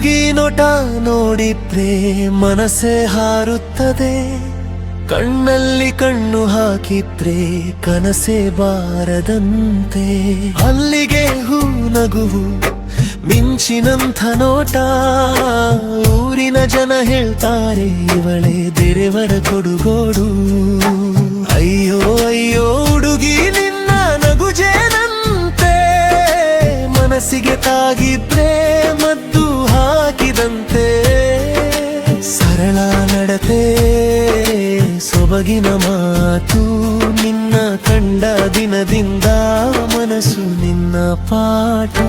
ಹುಡುಗಿ ನೋಟ ಪ್ರೇಮ ಮನಸೆ ಹಾರುತ್ತದೆ. ಕಣ್ಣಲ್ಲಿ ಕಣ್ಣು ಹಾಕಿದ್ರೆ ಕನಸೆ ಬಾರದಂತೆ. ಅಲ್ಲಿಗೆ ಹೂ ನಗುವು, ಮಿಂಚಿನಂಥ ನೋಟ. ಊರಿನ ಜನ ಹೇಳ್ತಾರೆ, ಇವಳೆ ದೆರೆವರ ಕೊಡುಗೋಡು. ಅಯ್ಯೋ ಅಯ್ಯೋ, ಹುಡುಗಿ, ನಿನ್ನ ನಗುಜೇನಂತೆ. ಮನಸ್ಸಿಗೆ ತಾಗಿದ್ರೆ ಮದ್ದು ನಡತೆ ಸೊಬಗಿನ ಮಾತು ನಿನ್ನ ಕಂಡ ದಿನದಿಂದ ಮನಸ್ಸು ನಿನ್ನ ಪಾಟು